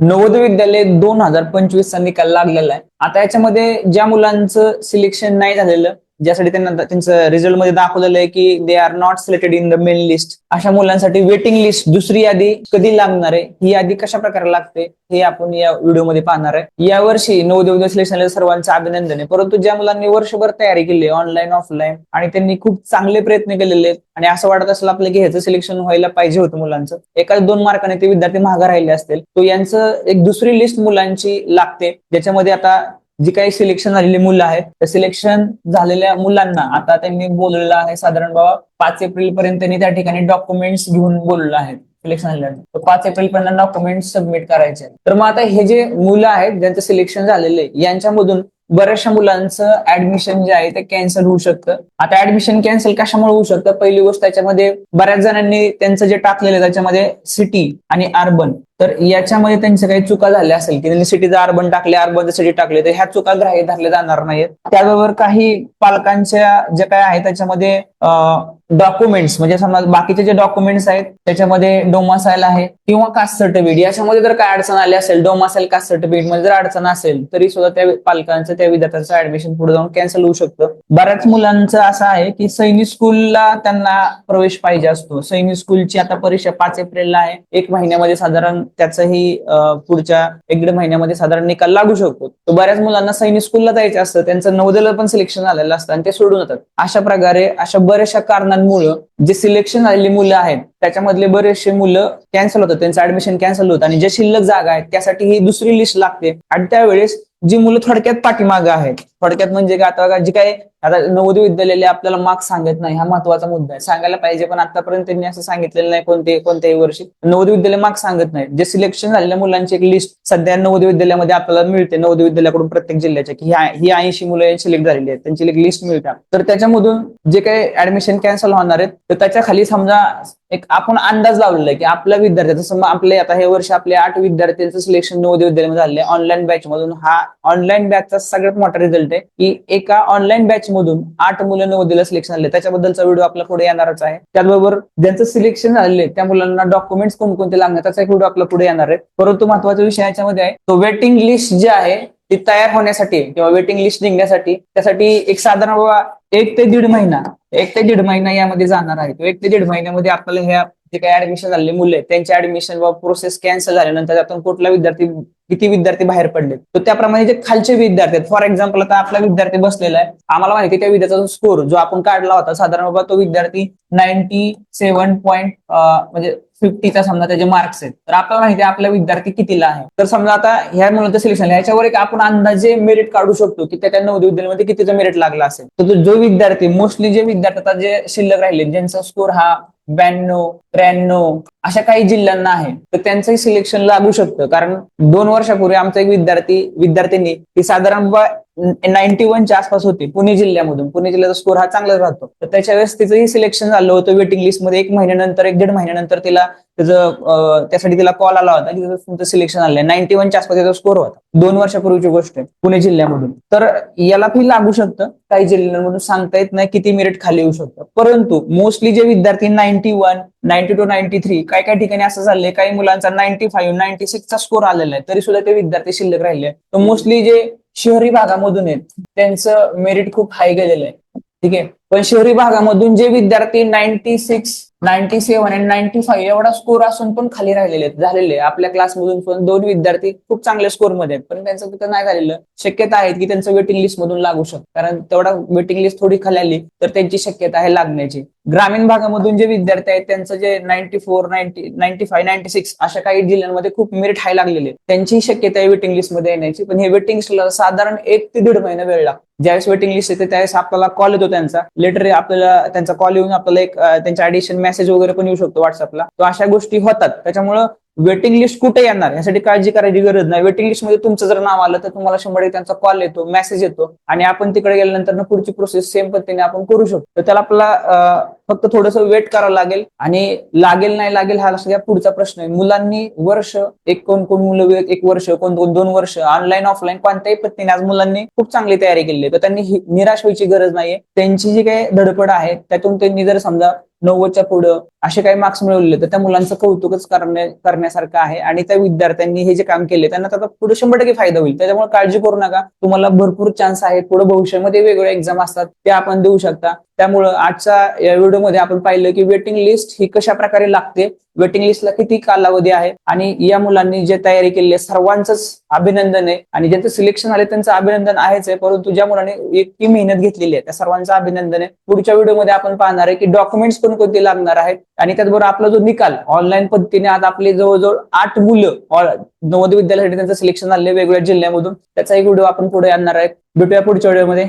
नवोदय विद्यालय दोन हजार पंचवीसचा निकाल लागलेला आहे. आता याच्यामध्ये ज्या मुलांचं सिलेक्शन नाही झालेलं ज्यासाठी त्यांना त्यांचं रिझल्टमध्ये दाखवलेलं आहे की they are not selected in the main list अशा मुलांसाठी वेटिंग लिस्ट दुसरी यादी कधी लागणार आहे? ही यादी कशा प्रकारे लागते? हे आपण या व्हिडिओमध्ये पाहणार आहे. यावर्षी नवोदय सिलेक्शनला सर्वांचं अभिनंदन आहे. परंतु ज्या मुलांनी वर्षभर तयारी केली ऑनलाईन ऑफलाईन आणि त्यांनी खूप चांगले प्रयत्न केलेले आहेत आणि असं वाटत असेल आपलं की ह्याचं सिलेक्शन व्हायला पाहिजे होतं मुलांचं एका दोन मार्काने ते विद्यार्थी मागे राहिले असतील. तो यांचं एक दुसरी लिस्ट मुलांची लागते ज्याच्यामध्ये आता जी काही सिलेक्शन झालेली मुलं आहेत त्या सिलेक्शन झालेल्या मुलांना आता त्यांनी बोललेलं आहे साधारण बाबा पाच एप्रिल पर्यंत त्यांनी त्या ठिकाणी डॉक्युमेंट्स घेऊन बोललेलं आहे सिलेक्शन झाल्यानंतर पाच एप्रिल पर्यंत डॉक्युमेंट सबमिट करायचे आहेत. तर मग आता हे जे मुलं आहेत ज्यांचं सिलेक्शन झालेलं आहे यांच्यामधून बऱ्याचशा मुलांचं ऍडमिशन जे आहे ते कॅन्सल होऊ शकतं. आता ऍडमिशन कॅन्सल कशामुळे होऊ शकतं? पहिली गोष्ट त्याच्यामध्ये बऱ्याच जणांनी त्यांचं जे टाकलेलं आहे त्याच्यामध्ये सिटी आणि अर्बन तर याच्यामध्ये त्यांच्या काही चुका झाल्या असेल की त्यांनी सिटीचं अर्बन टाकले अर्बनचं सिटी टाकले तर ह्या चुका ग्राह्य धरल्या जाणार नाहीत त्याबरोबर काही पालकांच्या ज्या काय आहेत त्याच्यामध्ये डॉक्युमेंट्स म्हणजे समजा बाकीचे जे डॉक्युमेंट्स आहेत त्याच्यामध्ये डोमासाईल आहे किंवा कास्ट सर्टिफिकेट याच्यामध्ये जर काय अडचण आली असेल डोमासाईल कास्ट सर्टिफिकेटमध्ये जर अडचण असेल तरी सुद्धा त्या पालकांचं त्या विद्यार्थ्यांचं ऍडमिशन पुढे जाऊन कॅन्सल होऊ शकतं. बऱ्याच मुलांचं असं आहे की सैनिक स्कूलला त्यांना प्रवेश पाहिजे असतो. सैनिक स्कूलची आता परीक्षा पाच एप्रिलला आहे. एक महिन्यामध्ये साधारण त्याचंही पुढच्या एक दीड महिन्यामध्ये साधारण निकाल लागू शकतो. तर बऱ्याच मुलांना सैनिक स्कूलला जायचं असतं त्यांचं नवदल पण सिलेक्शन झालेलं असतं आणि ते सोडून जातात अशा प्रकारे अशा बऱ्याचशा कारणांमुळं जे सिलेक्शन झालेली मुलं आहेत त्याच्यामधले बरेचसे मुलं कॅन्सल होतात. त्यांचं ऍडमिशन कॅन्सल होतं आणि जे शिल्लक जागा आहेत त्यासाठी ही दुसरी लिस्ट लागते. आणि त्यावेळेस जी मुलं थोडक्यात पाठीमागं आहेत. थोडक्यात म्हणजे काय आता जी काय आता नवोदय विद्यालयाला आपल्याला मार्क्स सांगत नाही हा महत्त्वाचा मुद्दा आहे. सांगायला पाहिजे पण आतापर्यंत त्यांनी असं सांगितलेलं नाही कोणते कोणत्याही वर्षी. नवोदय विद्यालय मार्क्स सांगत नाही. जे सिलेक्शन झालेल्या मुलांची एक लिस्ट सध्या नवोदय विद्यालयामध्ये आपल्याला मिळते. नवोदय विद्यालयाकडून प्रत्येक जिल्ह्याच्या की ही ऐंशी मुलं सिलेक्ट झालेली आहेत. त्यांची एक लिस्ट मिळतात तर त्याच्यामधून जे काही ऍडमिशन कॅन्सल होणार आहेत तर त्याच्याखाली समजा एक आपण अंदाज लावलेला की आपल्या विद्यार्थ्याचं जसं आपले आता हे वर्ष आपले आठ विद्यार्थ्यांचं सिलेक्शन नवोदय विद्यालयामध्ये झाले ऑनलाईन बॅच मधून हा ऑनलाईन बॅचचा सगळ्यात मोठा रिझल्ट आहे की एका ऑनलाईन बॅच मधून आठ मुलं नवोदयला सिलेक्शन झाले त्याच्याबद्दलचा व्हिडिओ आपला पुढे येणारच आहे. त्याचबरोबर ज्यांचं सिलेक्शन झाले त्या मुलांना डॉक्युमेंट्स कोणकोणते लागणार त्याचा एक व्हिडिओ आपला पुढे येणार आहे. परंतु महत्त्वाचा विषय याच्यामध्ये आहे तो वेटिंग लिस्ट जे आहे ती तयार होण्यासाठी किंवा वेटिंग लिस्ट निघण्यासाठी त्यासाठी एक साधारण बाबा एक ते दीड महिना एक ते दीड महिना यामध्ये जाणार आहे. एक ते दीड महिन्यामध्ये आपल्याला ह्या जे काही ऍडमिशन झालेले मुलं आहेत त्यांचे ऍडमिशन प्रोसेस कॅन्सल झाल्यानंतर त्यातून कुठला विद्यार्थी किती विद्यार्थी बाहेर पडले. तर त्याप्रमाणे जे खालचे विद्यार्थी आहेत फॉर एक्झाम्पल आता आपला विद्यार्थी बसलेला आहे. आम्हाला माहिती त्या विद्यार्थ्याचा स्कोर जो आपण काढला होता साधारण बाबा तो विद्यार्थी नाईन्टी सेव्हन पॉईंट म्हणजे फिफ्टीचा समजा त्याचे मार्क्स आहेत. तर आपल्याला माहिती आहे आपला विद्यार्थी कितीला आहे. तर समजा आता ह्या मुलांचं सिलेक्शन ह्याच्यावर एक आपण अंदाजे मेरिट काढू शकतो की त्या नऊ विद्यालयामध्ये कितीचा मेरिट लागला असेल. तर जो विद्यार्थी मोस्टली जे विद्यार्थी आता जे शिल्लक राहिले ज्यांचा स्कोर हा ब्याण्णव त्र्याण्णव अशा काही जिल्ह्यांना आहे तर त्यांचंही सिलेक्शन लागू शकतं. कारण दोन वर्षापूर्वी आमचा एक विद्यार्थी विद्यार्थ्यांनी ती साधारण नाईन्टी वनच्या आसपास होती पुणे जिल्ह्यामधून. पुणे जिल्ह्याचा स्कोर हा चांगलाच राहतो. तर त्याच्या वेळेस तिचंही सिलेक्शन झालं होतं वेटिंग लिस्टमध्ये एक महिन्यानंतर एक दीड महिन्यानंतर तिला त्याचं त्यासाठी तिला कॉल आला होता. की तुमचं सिलेक्शन आलं नाईन्टी वनच्या आसपास त्याचा स्कोर होता. दोन वर्षापूर्वीची गोष्ट आहे पुणे जिल्ह्यामधून. तर याला फी लागू शकतं. काही जिल्ह्यांमधून सांगता येत नाही किती मेरिट खाली येऊ शकतं. परंतु मोस्टली जे विद्यार्थी ninety one ninety two ninety three काही काही ठिकाणी असं झालंय काही मुलांचा नाईन्टी फाईव्ह नाईन्टी सिक्सचा स्कोर आलेला आहे तरी सुद्धा ते विद्यार्थी शिल्लक राहिले तर मोस्टली जे शहरी भागामधून आहेत. त्यांचं मेरिट खूप हाय गेलेलं आहे. ठीक आहे? पण शहरी भागामधून जे विद्यार्थी नाईन्टी सिक्स नाईन्टी सेव्हन आणि नाईन्टी फाईव्ह एवढा स्कोर असून पण खाली राहिलेले आहेत. झालेले आपल्या क्लासमधून पण दोन विद्यार्थी खूप चांगल्या स्कोरमध्ये आहेत. पण त्यांचं तिथं नाही झालेलं. शक्यता आहे की त्यांचं वेटिंग लिस्ट मधून लागू शकतं. कारण तेवढा वेटिंग लिस्ट थोडी खाली आली तर त्यांची शक्यता आहे लागण्याची. ग्रामीण भागामधून जे विद्यार्थी आहेत त्यांचं जे ninety four ninety ninety five ninety six अशा काही जिल्ह्यांमध्ये खूप मेरिट हाय लागलेले त्यांची शक्यता आहे वेटिंग लिस्टमध्ये येण्याची. पण हे वेटिंग लिस्टला साधारण एक ते दीड महिना वेळ लागतो. ज्यावेळेस वेटिंग लिस्ट येते त्यावेळेस आपल्याला कॉल येतो त्यांचा. लेटर आपल्याला त्यांचा कॉल येऊन आपल्याला एक त्यांचा त्यांच्या ऍडिशन मेसेज वगैरे पण येऊ शकतो व्हॉट्सअपला तो अशा गोष्टी होतात. त्याच्यामुळं वेटिंग लिस्ट कुठे येणार? यासाठी काळजी करायची गरज नाही. वेटिंग लिस्टमध्ये तुमचं जर नाव आलं तर तुम्हाला शंभर त्यांचा कॉल येतो मेसेज येतो आणि आपण तिकडे गेल्यानंतर पुढची प्रोसेस सेम पद्धतीने आपण करू शकतो. तर त्याला आपला फक्त थोडस वेट करावं लागेल आणि लागेल नाही लागेल हा सगळ्या पुढचा प्रश्न आहे. मुलांनी वर्ष एक कोण कोण मुलं एक वर्ष कोण दोन दोन वर्ष ऑनलाईन ऑफलाईन कोणत्याही पद्धतीने आज मुलांनी खूप चांगली तयारी केलेली आहे. तर त्यांनी निराश व्हायची गरज नाहीये. त्यांची जी काही धडपड आहे त्यातून त्यांनी जर समजा नव्वदच्या पुढं असे काही मार्क्स मिळवले तर त्या मुलांचं कौतुकच करण्यासारखं आहे. आणि त्या विद्यार्थ्यांनी हे जे काम केले त्यांना त्याचा पुढे शंभर टक्के फायदा होईल. त्याच्यामुळे काळजी करू नका. तुम्हाला भरपूर चान्स आहेत. पुढे भविष्यामध्ये वेगवेगळ्या एक्झाम असतात. ते आपण देऊ शकता. त्यामुळं आजच्या या व्हिडिओमध्ये आपण पाहिलं की वेटिंग लिस्ट ही कशा प्रकारे लागते वेटिंग लिस्टला किती कालावधी आहे? आणि या मुलांनी जे तयारी केली आहे सर्वांचंच अभिनंदन आहे. आणि ज्यांचं सिलेक्शन आले त्यांचं अभिनंदन आहेच आहे. परंतु ज्या मुलांनी इतकी मेहनत घेतलेली आहे त्या सर्वांचं अभिनंदन आहे. पुढच्या व्हिडिओमध्ये आपण पाहणार आहे की डॉक्युमेंट्स कोणकोणते लागणार आहेत. आणि त्याचबरोबर आपला जो निकाल ऑनलाईन पद्धतीने आज आपले जवळजवळ आठ मुलं नवोदय विद्यालयासाठी त्यांचं सिलेक्शन झाले वेगवेगळ्या जिल्ह्यामधून. त्याचा एक व्हिडिओ आपण पुढे आणणार आहे. भेटूया पुढच्या व्हिडिओमध्ये.